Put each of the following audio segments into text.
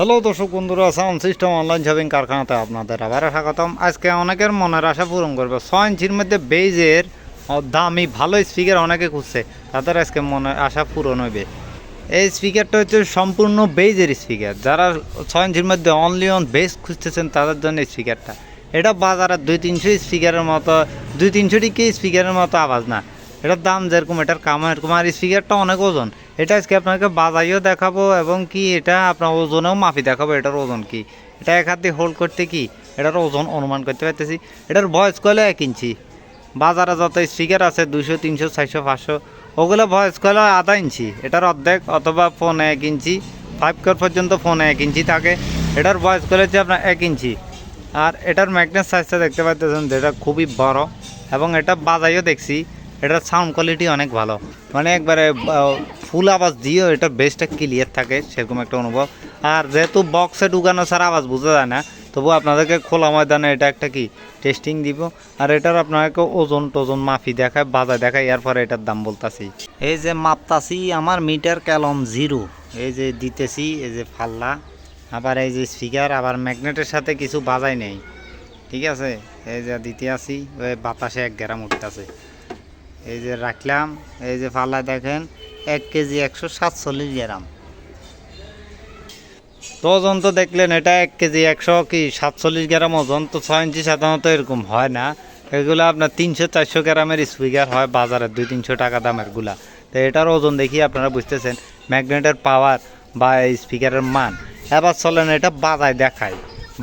Hello দর্শক বন্ধুরা, sound system online shopping কারখানাতে আপনাদের আবার স্বাগতম। আজকে অনেকের মনের আশা পূরণ করবে। ছয় ইঞ্চির মধ্যে বেজের দামি ভালো স্পিকার অনেকে খুঁজছে, তাদের আজকে মনের আশা পূরণ হবে এই স্পিকারটা হচ্ছে সম্পূর্ণ বেজের স্পিকার যারা ছয় ইঞ্চির মধ্যে অনলি অন বেস খুঁজতেছেন, তাদের জন্য এই স্পিকারটা এটা বাজারে দুই তিনশো স্পিকারের মতো, দুই তিনশো টিকে স্পিকারের মতো আওয়াজ না। এটার দাম যেরকম, এটার কাম এরকম। আর স্পিকারটা অনেক ওজন। এটা আজকে আপনাকে বাজাইও দেখাবো এবং কি এটা আপনার ওজনেও মাফি দেখাবো, এটার ওজন কি। এটা এক হাত দিয়ে হোল্ড করতে কি? এটার ওজন অনুমান করতে পারতেছি। এটার ভয়েস কলে এক ইঞ্চি। বাজারে যত স্পিকার আছে দুশো তিনশো, চারশো, পাঁচশো, ওগুলো ভয়েস কলে আধা ইঞ্চি। এটার অর্ধেক অথবা ফোনে এক ইঞ্চি। ফাইভ কর পর্যন্ত ফোনে এক ইঞ্চি থাকে। এটার ভয়েস কলে হচ্ছে আপনার এক ইঞ্চি। আর এটার ম্যাগনেট সাইজটা দেখতে পাচ্ছেন যেটা খুবই বড়। এবং এটা বাজাইও দেখছি। এটার সাউন্ড কোয়ালিটি অনেক ভালো। মানে একবারে ফুল আওয়াজ দিয়েও এটা বেসটা ক্লিয়ার থাকে, সেরকম একটা অনুভব। আর যেহেতু বক্সে ঢুকানো ছাড়া আওয়াজ বোঝা যায় না, তবু আপনাদেরকে খোলা ময়দানে এটা একটা কি টেস্টিং দিব। আর এটার আপনাকে ওজন টোজন মাফি দেখায় বাজায় দেখায় এরপরে এটার দাম বলতাছি। এই যে মাপতাছি আমার মিটার ক্যালম জিরো। এই যে দিতেছি, এই যে ফাল্লা। আবার এই যে স্পিকার আবার ম্যাগনেটের সাথে কিছু বাজাই নেই। ঠিক আছে? এই যে দিতে আসি, ওই বাতাসে এক গ্রাম উঠতেছে। এই যে রাখলাম, এই যে ফাল্লা দেখেন, এক কেজি একশো সাতচল্লিশ গ্রাম। তো ওজন তো দেখলেন, এটা এক কেজি একশো কি সাতচল্লিশ গ্রাম ওজন? তো ছয় ইঞ্চি সাধারণত এরকম হয় না। এগুলো আপনার তিনশো চারশো গ্রামের স্পিকার হয় বাজারে, দুই তিনশো টাকা দামেরগুলা। তো এটার ওজন দেখি আপনারা বুঝতেছেন, ম্যাগনেটের পাওয়ার বা স্পিকারের মান। এবার চলেন এটা বাজায় দেখায়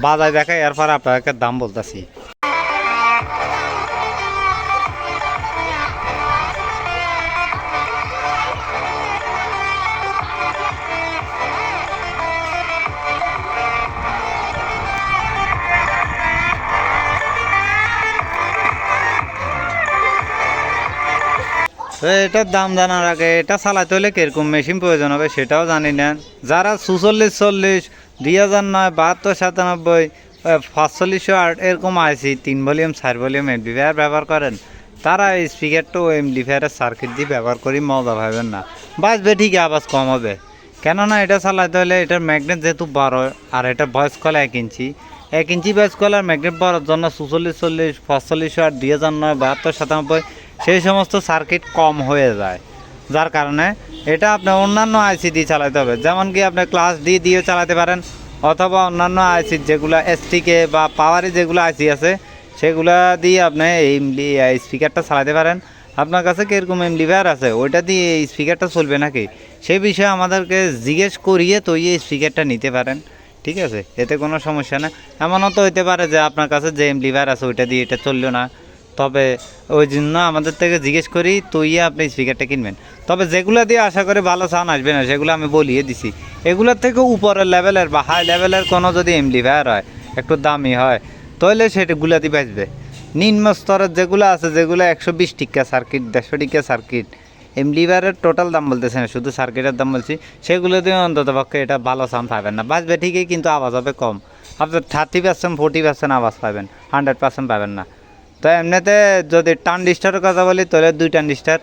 বাজায় দেখায় এরপর আপনাকে দাম বলতেছি। এটার দাম জানার আগে এটা চালাতে হলে কীরকম মেশিন প্রয়োজন হবে সেটাও জানি না। যারা সুচল্লিশ চল্লিশ, দুই হাজার নয়, বাহাত্তর, সাতানব্বই পাঁচচল্লিশশো আট এরকম আইসি তিন ভলিউম, চার ভলিউম এমডিফায়ার ব্যবহার করেন, তারা এই স্পিকারটা ও এমডিফায়ারের সার্কিট দিয়ে ব্যবহার করি, মজা পাবেন না। বাঁচবে ঠিক আওয়াজ কম হবে। কেননা এটা চালাতে হলে এটার ম্যাগনেট যেহেতু বড়, আর এটা ভয়েস কল এক ইঞ্চি এক ইঞ্চি ভয়েস কল আর ম্যাগনেট বড়ার জন্য সুচল্লিশ চল্লিশ, পাঁচচল্লিশশো আট, দুই হাজার নয়, বাহাত্তর, সাতানব্বই সেই সমস্ত সার্কিট কম হয়ে যায়। যার কারণে এটা আপনার অন্যান্য আইসি দিয়ে চালাতে হবে। যেমন কি আপনি ক্লাস ডি দিয়ে চালাতে পারেন, অথবা অন্যান্য আইসি যেগুলো এসটিকে বা পাওয়ারে যেগুলো আইসি আছে, সেগুলা দিয়ে আপনি এই স্পিকারটা চালাতে পারেন। আপনার কাছে কীরকম এমডিভার আছে, ওইটা দিয়ে এই স্পিকারটা চলবে নাকি? সেই বিষয়ে আমাদেরকে জিজ্ঞেস করিয়ে তো এই স্পিকারটা নিতে পারেন। ঠিক আছে? এতে কোনো সমস্যা না এমনও তো হইতে পারে যে আপনার কাছে যে এমডিভার আছে, ওইটা দিয়ে এটা চলল না। তবে ওই জন্য আমাদের থেকে জিজ্ঞেস করি তুইয়ে আপনি স্পিকারটা কিনবেন? তবে যেগুলো দিয়ে আশা করে ভালো সাউন্ড আসবে না, সেগুলো আমি বলিয়ে দিছি। এগুলোর থেকে উপরের লেভেলের বা হাই লেভেলের কোনো যদি এমডিফায়ার হয়, একটু দামি হয়, তাহলে সেগুলো দিয়ে বাঁচবে। নিম্ন স্তরের যেগুলো আছে, যেগুলো একশো বিশ টিকা সার্কিট দেড়শো টিকা সার্কিট এমডিফায়ারের টোটাল দাম বলতেছে না, শুধু সার্কিটের দাম বলছি, সেগুলো দিয়ে অন্তত পক্ষে এটা ভালো সাউন্ড পাবেন না। বাঁচবে ঠিকই, কিন্তু আওয়াজ হবে কম। আপনার থার্টি পার্সেন্ট ফোর্টি পার্সেন্ট আওয়াজ পাবেন হান্ড্রেড পার্সেন্ট পাবেন না। তো এমনিতে যদি টান ডিস্টারের কথা বলি, তাহলে দুই টান ডিস্টার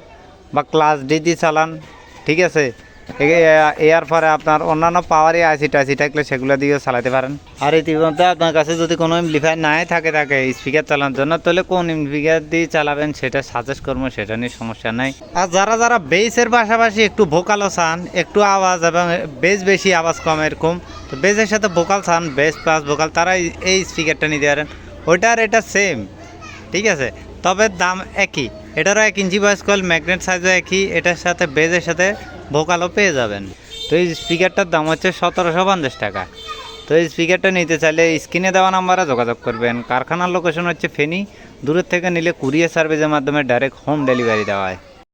বা ক্লাস ডি দিয়ে চালান, ঠিক আছে? এর পরে আপনার অন্যান্য পাওয়ারই আইসি টাইসি থাকলে সেগুলো দিয়েও চালাতে পারেন। আর ইতিমধ্যে আপনার কাছে যদি কোনো এমপ্লিফায়ার নাই থাকে থাকে স্পিকার চালানোর জন্য, তাহলে কোন এমপ্লিফায়ার দিয়ে চালাবেন সেটা সাজেস্ট করব, সেটা নিয়ে সমস্যা নাই। আর যারা যারা বেসের পাশাপাশি একটু ভোকালও চান, একটু আওয়াজ এবং বেস বেশি আওয়াজ কম এরকম, তো বেসের সাথে ভোকাল চান বেস প্লাস ভোকাল তারা এই- স্পিকারটা নিতে পারেন। ওইটার এটা সেম ঠিক আছে? তবে দাম একই। এটারও এক ইঞ্চি বয়স কল ম্যাগনেট সাইজও একই। এটার সাথে বেজের সাথে ভোকালও পেয়ে যাবেন। তো এই স্পিকারটার দাম হচ্ছে সতেরোশো পঞ্চাশ টাকা। তো এই স্পিকারটা নিতে চাইলে স্ক্রিনে দেওয়া নাম্বারে যোগাযোগ করবেন। কারখানার লোকেশন হচ্ছে ফেনি। দূরের থেকে নিলে কুরিয়ার সার্ভিসের মাধ্যমে ডাইরেক্ট হোম ডেলিভারি দেওয়া হয়।